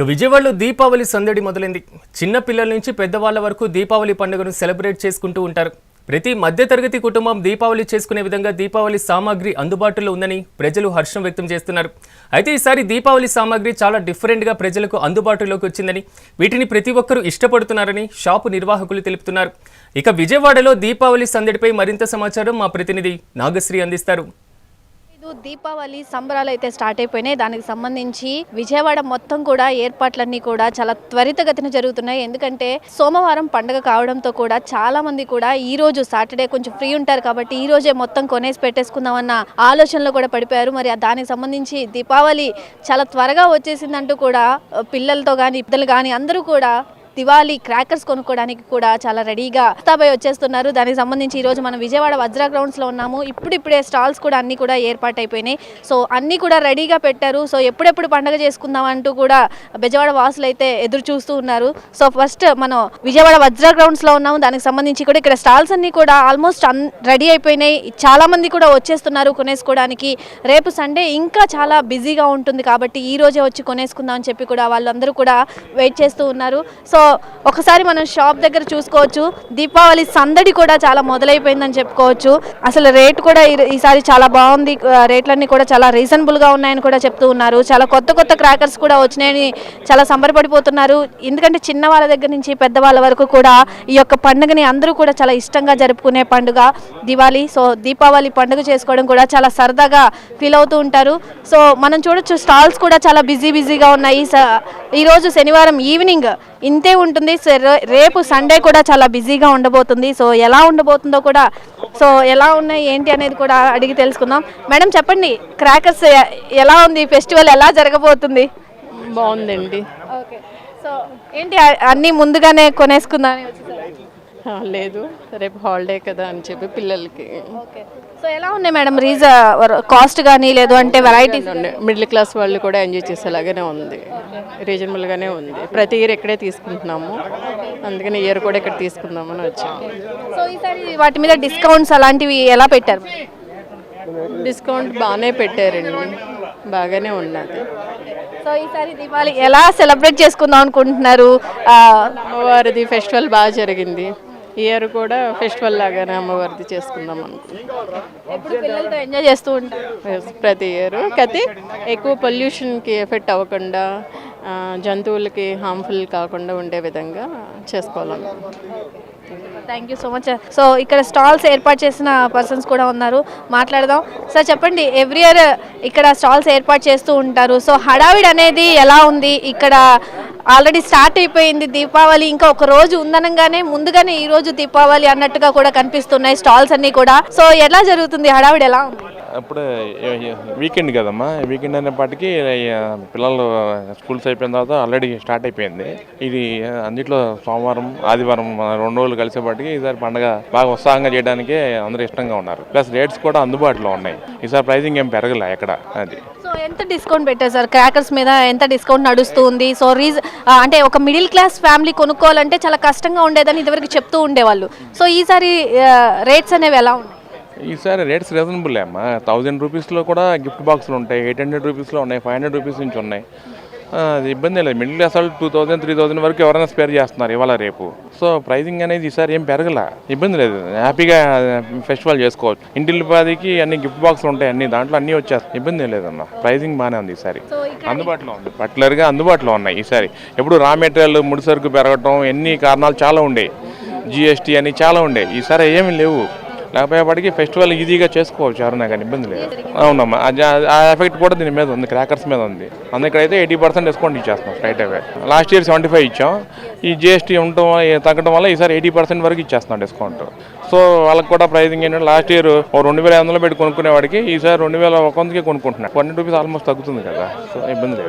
ఇక విజయవాడలో దీపావళి సందడి మొదలైంది. చిన్న పిల్లల నుంచి పెద్దవాళ్ళ వరకు దీపావళి పండుగను సెలబ్రేట్ చేసుకుంటూ ఉంటారు. ప్రతి మధ్యతరగతి కుటుంబం దీపావళి చేసుకునే విధంగా దీపావళి సామాగ్రి అందుబాటులో ఉందని ప్రజలు హర్షం వ్యక్తం చేస్తున్నారు. అయితే ఈసారి దీపావళి సామాగ్రి చాలా డిఫరెంట్గా ప్రజలకు అందుబాటులోకి వచ్చిందని వీటిని ప్రతి ఒక్కరూ ఇష్టపడుతున్నారని షాపు నిర్వాహకులు తెలుపుతున్నారు. ఇక విజయవాడలో దీపావళి సందడిపై మరింత సమాచారం మా ప్రతినిధి నాగశ్రీ అందిస్తారు. దీపావళి సంబరాలు అయితే స్టార్ట్ అయిపోయినాయి. దానికి సంబంధించి విజయవాడ మొత్తం కూడా ఏర్పాట్లన్నీ కూడా చాలా త్వరితగతిన జరుగుతున్నాయి. ఎందుకంటే సోమవారం పండుగ కావడంతో కూడా చాలా మంది కూడా ఈ రోజు సాటర్డే కొంచెం ఫ్రీ ఉంటారు కాబట్టి ఈ రోజే మొత్తం కొనేసి పెట్టేసుకుందామన్న ఆలోచనలో కూడా పడిపోయారు. మరి దానికి సంబంధించి దీపావళి చాలా త్వరగా వచ్చేసిందంటూ కూడా పిల్లలతో కానీ ఇద్దరు కానీ అందరూ కూడా దివాళీ క్రాకర్స్ కొనుక్కోవడానికి కూడా చాలా రెడీగా తాపై వచ్చేస్తున్నారు. దానికి సంబంధించి ఈరోజు మనం విజయవాడ వజ్రా గ్రౌండ్స్లో ఉన్నాము. ఇప్పుడిప్పుడే స్టాల్స్ కూడా అన్ని కూడా ఏర్పాటైపోయినాయి. సో అన్ని కూడా రెడీగా పెట్టారు. సో ఎప్పుడెప్పుడు పండగ చేసుకుందాం అంటూ కూడా బెజవాడ వాసులు అయితే ఎదురు చూస్తూ ఉన్నారు. సో ఫస్ట్ మనం విజయవాడ వజ్రా గ్రౌండ్స్లో ఉన్నాము. దానికి సంబంధించి కూడా ఇక్కడ స్టాల్స్ అన్ని కూడా ఆల్మోస్ట్ రెడీ అయిపోయినాయి. చాలా మంది కూడా వచ్చేస్తున్నారు కొనేసుకోవడానికి. రేపు సండే ఇంకా చాలా బిజీగా ఉంటుంది కాబట్టి ఈ రోజే వచ్చి కొనేసుకుందాం అని చెప్పి కూడా వాళ్ళందరూ కూడా వెయిట్ చేస్తూ ఉన్నారు. సో ఒకసారి మనం షాప్ దగ్గర చూసుకోవచ్చు. దీపావళి సందడి కూడా చాలా మొదలైపోయిందని చెప్పుకోవచ్చు. అసలు రేట్ కూడా ఈసారి చాలా బాగుంది. రేట్లన్నీ కూడా చాలా రీజనబుల్గా ఉన్నాయని కూడా చెప్తూ ఉన్నారు. చాలా కొత్త కొత్త క్రాకర్స్ కూడా వచ్చినాయని చాలా సంబరపడిపోతున్నారు. ఎందుకంటే చిన్న వాళ్ళ దగ్గర నుంచి పెద్దవాళ్ళ వరకు కూడా ఈ యొక్క పండుగని అందరూ కూడా చాలా ఇష్టంగా జరుపుకునే పండుగ దివాళీ. సో దీపావళి పండుగ చేసుకోవడం కూడా చాలా సరదాగా ఫీల్ అవుతూ ఉంటారు. సో మనం చూడొచ్చు స్టాల్స్ కూడా చాలా బిజీ బిజీగా ఉన్నాయి. స- ఈరోజు శనివారం ఈవినింగ్ ఇంతే ఉంటుంది. సో రేపు సండే కూడా చాలా బిజీగా ఉండబోతుంది. సో ఎలా ఉండబోతుందో కూడా సో ఎలా ఉన్నాయి ఏంటి అనేది కూడా అడిగి తెలుసుకుందాం. మేడం చెప్పండి క్రాకర్స్ ఎలా ఉంది ఫెస్టివల్ ఎలా జరగబోతుంది? బాగుందండి. ఓకే. సో ఏంటి అన్నీ ముందుగానే? ఆ, లేదు. రేపు హాలిడే కదా అని చెప్పి పిల్లలకి. ఓకే. సో ఎలా ఉన్నాయి మేడం? రీజ కాస్ట్ కానీ లేదు అంటే వెరైటీస్ మిడిల్ క్లాస్ వాళ్ళు కూడా ఎంజాయ్ చేసేలాగానే ఉంది. రీజనబుల్గానే ఉంది. ప్రతి ఇయర్ ఇక్కడే తీసుకుంటున్నాము. అందుకని ఇయర్ కూడా ఇక్కడ తీసుకుందామని వచ్చాము సో ఈసారి వాటి మీద డిస్కౌంట్స్ అలాంటివి ఎలా పెట్టారు? డిస్కౌంట్ బాగానే పెట్టారండి. బాగానే ఉన్నది. సో ఈసారి దీపావళి ఎలా సెలబ్రేట్ చేసుకుందాం అనుకుంటున్నారు? అమ్మవారిది ఫెస్టివల్ బాగా జరిగింది. ఇయర్ కూడా ఫెస్టివల్ లాగానే అమ్మవారిది చేసుకుందాం అనుకుంటున్నాం ఎంజాయ్ చేస్తూ ప్రతి ఇయర్. కాకపోతే ఎక్కువ పొల్యూషన్కి ఎఫెక్ట్ అవ్వకుండా జంతువులకి హార్మ్ఫుల్ కాకుండా ఉండే విధంగా చేసుకోవాలను thank you so much so ఇక్కడ స్టాల్స్ ఏర్పాటు చేసిన పర్సన్స్ కూడా ఉన్నారు. మాట్లాడదాం. సార్ చెప్పండి ఎవ్రీ ఇయర్ ఇక్కడ స్టాల్స్ ఏర్పాటు చేస్తూ ఉంటారు. సో హడావిడి అనేది ఎలా ఉంది? ఇక్కడ ఆల్రెడీ స్టార్ట్ అయిపోయింది దీపావళి ఇంకా ఒక రోజు ఉందనగానే ముందుగానే ఈ రోజు దీపావళి అన్నట్టుగా కూడా కనిపిస్తున్నాయి స్టాల్స్ అన్ని కూడా. సో ఎలా జరుగుతుంది? హడావిడి ఎలా ఉంది? అప్పుడే వీకెండ్ కదమ్మా. వీకెండ్ అనేపాటికి పిల్లలు స్కూల్స్ అయిపోయిన తర్వాత ఆల్రెడీ స్టార్ట్ అయిపోయింది. ఇది అన్నిట్లో సోమవారం ఆదివారం రెండు రోజులు కలిసేపాటికి ఈసారి పండగ బాగా ఉత్సాహంగా చేయడానికి అందరూ ఇష్టంగా ఉన్నారు. ప్లస్ రేట్స్ కూడా అందుబాటులో ఉన్నాయి. ఈసారి ప్రైజింగ్ ఏం పెరగలే ఎక్కడ అది. సో ఎంత డిస్కౌంట్ పెట్టారు సార్? క్రాకర్స్ మీద ఎంత డిస్కౌంట్ నడుస్తుంది? సో రీజ్ అంటే ఒక మిడిల్ క్లాస్ ఫ్యామిలీ కొనుక్కోవాలంటే చాలా కష్టంగా ఉండేదని ఇదివరకు చెప్తూ ఉండేవాళ్ళు. సో ఈసారి రేట్స్ అనేవి ఎలా ఉన్నాయి? ఈసారి రేట్స్ రీజనబుల్ అమ్మా. థౌజండ్ రూపీస్లో కూడా గిఫ్ట్ బాక్సులు ఉంటాయి ఎయిట్ హండ్రెడ్ రూపీస్లో ఉన్నాయి ఫైవ్ హండ్రెడ్ రూపీస్ నుంచి ఉన్నాయి. అది ఇబ్బంది లేదు. మిడిల్ క్లాస్ వాళ్ళు టూ థౌసండ్ త్రీ థౌసండ్ వరకు ఎవరైనా స్పేర్ చేస్తున్నారు ఇవాళ రేపు. సో ప్రైజింగ్ అనేది ఈసారి ఏం పెరగల? ఇబ్బంది లేదు. హ్యాపీగా ఫెస్టివల్ చేసుకోవచ్చు. ఇంటిల్లిపాదికి అన్ని గిఫ్ట్ బాక్సులు ఉంటాయి అన్ని దాంట్లో అన్నీ వచ్చేస్తాయి. ఇబ్బంది లేదమ్మా ప్రైజింగ్ బాగానే ఉంది ఈసారి. అందుబాటులో ఉంది. పర్టికులర్గా అందుబాటులో ఉన్నాయి ఈసారి. ఎప్పుడు రా మెటీరియల్ ముడి సరుకు పెరగటం ఎన్ని కారణాలు చాలా ఉండేవి జిఎస్టీ అని చాలా ఉండే. ఈసారి ఏమీ లేవు. లేకపోయేపటికి ఫెస్టివల్ ఈజీగా చేసుకోవచ్చు ఎవరైనా కానీ ఇబ్బంది లేదు. అవునమ్మా అది- ఆ ఎఫెక్ట్ కూడా దీని మీద ఉంది క్రాకర్స్ మీద ఉంది. అందుకైతే ఎయిటీ పర్సెంట్ డిస్కౌంట్ ఇచ్చేస్తాం స్ట్రైట్ అవే. లాస్ట్ ఇయర్ సెవెంటీ ఫైవ్ ఇచ్చాం. ఈ జిఎస్టీ ఉండటం తగ్గడం వల్ల ఈసారి ఎయిటీ పర్సెంట్ వరకు ఇచ్చేస్తాం డిస్కౌంట్. సో వాళ్ళకి కూడా ప్రైజింగ్ ఏంటంటే లాస్ట్ ఇయర్ ఓ రెండు వేల ఐదు వందలు పెట్టి కొనుక్కునేవాడికి ఈసారి రెండు వేల ఒక వందకి కొనుక్కుంటున్నాను ట్వంటీ రూపీస్ ఆల్మోస్ట్ తగ్గుతుంది కదా సో ఇబ్బంది లేదు.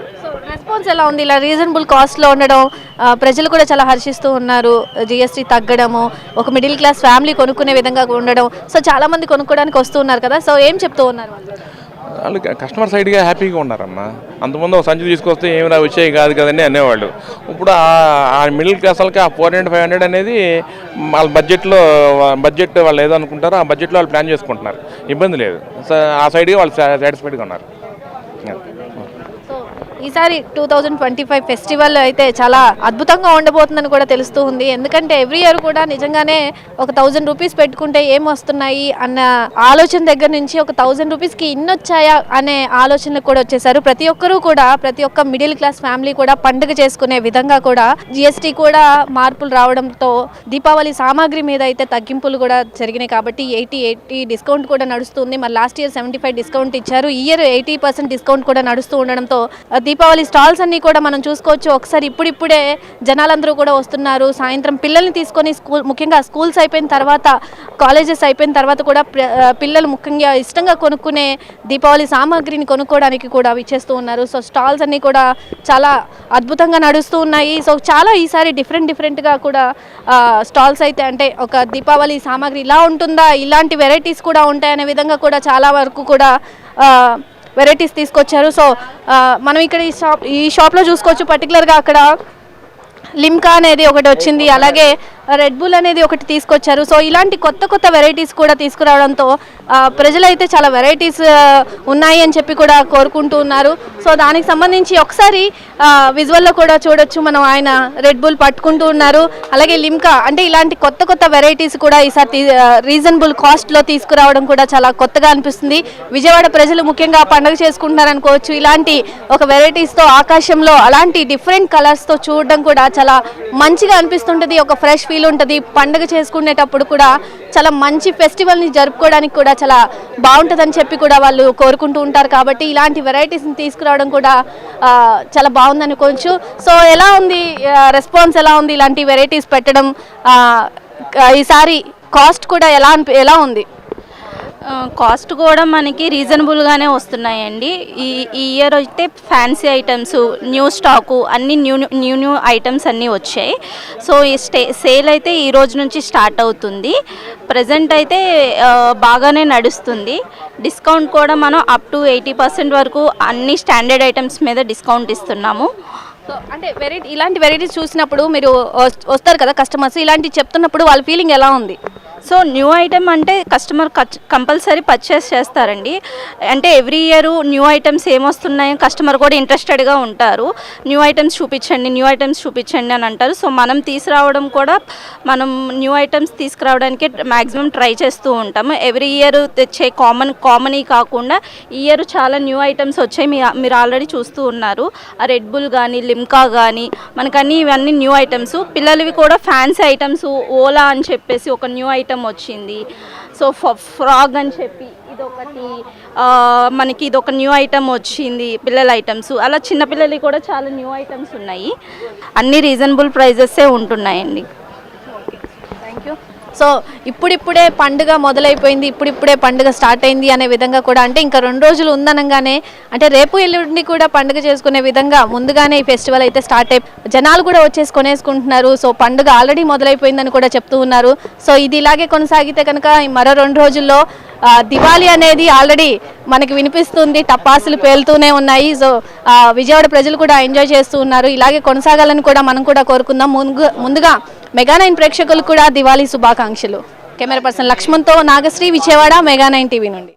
రెస్పాన్స్ ఎలా ఉంది? ఇలా రీజనబుల్ కాస్ట్లో ఉండడం ప్రజలు కూడా చాలా హర్షిస్తూ ఉన్నారు జిఎస్టీ తగ్గడము ఒక మిడిల్ క్లాస్ ఫ్యామిలీ కొనుక్కునే విధంగా ఉండడం. సో చాలా మంది కొనుక్కోవడానికి వస్తూ ఉన్నారు కదా. సో ఏం చెప్తూ ఉన్నారు వాళ్ళు? కస్టమర్ సైడ్గా హ్యాపీగా ఉన్నారమ్మా. అంతకుముందు ఒక సంచి తీసుకొస్తే ఏమి రా వచ్చేవి కాదు కదండి అనేవాళ్ళు. ఇప్పుడు ఆ- మిడిల్ క్లాస్ వాళ్ళకి ఆ ఫోర్ హండ్రెడ్ ఫైవ్ హండ్రెడ్ అనేది వాళ్ళ బడ్జెట్లో బడ్జెట్ వాళ్ళు ఏదో అనుకుంటారో ఆ బడ్జెట్లో వాళ్ళు ప్లాన్ చేసుకుంటున్నారు. ఇబ్బంది లేదు. సో ఆ సైడ్గా వాళ్ళు సాటిస్ఫైడ్గా ఉన్నారు. ఈసారి two thousand twenty five festival అయితే చాలా అద్భుతంగా ఉండబోతుందని కూడా తెలుస్తూ ఉంది. ఎందుకంటే ఎవ్రీ ఇయర్ కూడా నిజంగానే ఒక థౌజండ్ రూపీస్ పెట్టుకుంటే ఏం వస్తున్నాయి అన్న ఆలోచన దగ్గర నుంచి ఒక థౌజండ్ రూపీస్కి ఇన్ని వచ్చాయా అనే ఆలోచనలకు కూడా వచ్చేసారు ప్రతి ఒక్కరూ కూడా ప్రతి ఒక్క మిడిల్ క్లాస్ ఫ్యామిలీ కూడా పండుగ చేసుకునే విధంగా కూడా జిఎస్టీ కూడా మార్పులు రావడంతో దీపావళి సామాగ్రి మీద అయితే తగ్గింపులు కూడా జరిగినాయి కాబట్టి ఎయిటీ ఎయిటీ డిస్కౌంట్ కూడా నడుస్తుంది. మరి last year seventy five discount ఇచ్చారు. ఈ ఇయర్ ఎయిటీ పర్సెంట్ డిస్కౌంట్ కూడా నడుస్తూ ఉండడంతో అది దీపావళి స్టాల్స్ అన్నీ కూడా మనం చూసుకోవచ్చు. ఒకసారి ఇప్పుడిప్పుడే జనాలందరూ కూడా వస్తున్నారు. సాయంత్రం పిల్లల్ని తీసుకొని స్కూల్ ముఖ్యంగా స్కూల్స్ అయిపోయిన తర్వాత కాలేజెస్ అయిపోయిన తర్వాత కూడా పిల్లలు ముఖ్యంగా ఇష్టంగా కొనుక్కునే దీపావళి సామాగ్రిని కొనుక్కోవడానికి కూడా విచ్చేస్తూ ఉన్నారు. సో స్టాల్స్ అన్నీ కూడా చాలా అద్భుతంగా నడుస్తూ ఉన్నాయి. సో చాలా ఈసారి డిఫరెంట్ డిఫరెంట్గా కూడా స్టాల్స్ అయితే అంటే ఒక దీపావళి సామాగ్రి ఇలా ఉంటుందా? ఇలాంటి వెరైటీస్ కూడా ఉంటాయనే విధంగా కూడా చాలా వరకు కూడా వెరైటీస్ తీసుకొచ్చారు. సో మనం ఇక్కడ ఈ షాప్ ఈ షాప్లో చూసుకోవచ్చు. పర్టికులర్గా అక్కడ లిమ్కా అనేది ఒకటి వచ్చింది. అలాగే రెడ్ బుల్ అనేది ఒకటి తీసుకొచ్చారు. సో ఇలాంటి కొత్త కొత్త వెరైటీస్ కూడా తీసుకురావడంతో ప్రజలైతే చాలా వెరైటీస్ ఉన్నాయి అని చెప్పి కూడా కోరుకుంటూ ఉన్నారు. సో దానికి సంబంధించి ఒకసారి విజువల్లో కూడా చూడొచ్చు మనం ఆయన రెడ్ బుల్ పట్టుకుంటూ ఉన్నారు. అలాగే లిమ్కా అంటే ఇలాంటి కొత్త కొత్త వెరైటీస్ కూడా ఈసారి రీజనబుల్ కాస్ట్లో తీసుకురావడం కూడా చాలా కొత్తగా అనిపిస్తుంది. విజయవాడ ప్రజలు ముఖ్యంగా పండుగ చేసుకుంటున్నారు అనుకోవచ్చు ఇలాంటి ఒక వెరైటీస్తో ఆకాశంలో అలాంటి డిఫరెంట్ కలర్స్తో చూడడం కూడా చాలా మంచిగా అనిపిస్తుంటుంది ఒక ఫ్రెష్ ఫీల్ ఉంటుంది. పండుగ చేసుకునేటప్పుడు కూడా చాలా మంచి ఫెస్టివల్ని జరుపుకోవడానికి కూడా చాలా బాగుంటుందని చెప్పి కూడా వాళ్ళు కోరుకుంటూ ఉంటారు కాబట్టి ఇలాంటి వెరైటీస్ని తీసుకురావడం కూడా చాలా బాగుంది అనుకోవచ్చు. సో ఎలా ఉంది రెస్పాన్స్ ఎలా ఉంది ఇలాంటి వెరైటీస్ పెట్టడం? ఈసారి కాస్ట్ కూడా ఎలా ఎలా ఉంది? కాస్ట్ కూడా మనకి రీజనబుల్గానే వస్తున్నాయండి. ఈ ఈ ఇయర్ అయితే ఫ్యాన్సీ ఐటమ్స్ న్యూ స్టాకు అన్ని న్యూ న్యూ న్యూ ఐటమ్స్ అన్నీ వచ్చాయి. సో ఈ స్టే సేల్ అయితే ఈ రోజు నుంచి స్టార్ట్ అవుతుంది. ప్రజెంట్ అయితే బాగానే నడుస్తుంది. డిస్కౌంట్ కూడా మనం అప్ టు ఎయిటీ పర్సెంట్ వరకు అన్ని స్టాండర్డ్ ఐటమ్స్ మీద డిస్కౌంట్ ఇస్తున్నాము. సో అంటే వెరైటీ ఇలాంటి వెరైటీస్ చూసినప్పుడు మీరు వస్తారు కదా కస్టమర్స్ ఇలాంటివి చెప్తున్నప్పుడు వాళ్ళ ఫీలింగ్ ఎలా ఉంది? సో న్యూ ఐటమ్ అంటే కస్టమర్ కంపల్సరీ పర్చేస్ చేస్తారండి. అంటే ఎవ్రీ ఇయర్ న్యూ ఐటమ్స్ ఏమొస్తున్నాయో కస్టమర్ కూడా ఇంట్రెస్టెడ్గా ఉంటారు. న్యూ ఐటమ్స్ చూపించండి న్యూ ఐటమ్స్ చూపించండి అని అంటారు. సో మనం తీసుకురావడం కూడా మనం న్యూ ఐటమ్స్ తీసుకురావడానికి మ్యాక్సిమం ట్రై చేస్తూ ఉంటాము ఎవ్రీ ఇయర్ తెచ్చే కామన్ కామన్ కాకుండా ఈ ఇయర్ చాలా న్యూ ఐటమ్స్ వచ్చాయి మీ మీరు ఆల్రెడీ చూస్తూ ఉన్నారు. ఆ రెడ్ బుల్ కానీ లిమ్కా కానీ మనకన్నీ ఇవన్నీ న్యూ ఐటమ్స్. పిల్లలవి కూడా ఫ్యాన్సీ ఐటమ్స్ ఓలా అని చెప్పేసి ఒక న్యూ ఐటమ్ ఐటమ్ వచ్చింది. సో ఫ్రాగ్ అని చెప్పి ఇదొకటి మనకి ఇది ఒక న్యూ ఐటమ్ వచ్చింది పిల్లల ఐటమ్స్. అలా చిన్నపిల్లలకి కూడా చాలా న్యూ ఐటమ్స్ ఉన్నాయి. అన్ని రీజనబుల్ ప్రైజెసే ఉంటున్నాయండి. సో ఇప్పుడిప్పుడే పండుగ మొదలైపోయింది ఇప్పుడిప్పుడే పండుగ స్టార్ట్ అయింది అనే విధంగా కూడా అంటే ఇంకా రెండు రోజులు ఉందనగానే అంటే రేపు ఎల్లుండి కూడా పండుగ చేసుకునే విధంగా ముందుగానే ఈ ఫెస్టివల్ అయితే స్టార్ట్ అయి జనాలు కూడా వచ్చేసి కొనేసుకుంటున్నారు. సో పండుగ ఆల్రెడీ మొదలైపోయిందని కూడా చెప్తూ ఉన్నారు. సో ఇది ఇలాగే కొనసాగితే కనుక మరో రెండు రోజుల్లో దివాళీ అనేది ఆల్రెడీ మనకి వినిపిస్తుంది టపాసులు పేలుతూనే ఉన్నాయి. సో విజయవాడ ప్రజలు కూడా ఎంజాయ్ చేస్తూ ఉన్నారు. ఇలాగే కొనసాగాలని కూడా మనం కూడా కోరుకుందాం. ముందు ముందుగా మెగా నైన్ ప్రేక్షకులు కూడా దివాళీ శుభాకాంక్షలు. Camera person లక్ష్మణ్తో Nagasri Vijayawada mega nine TV నుండి.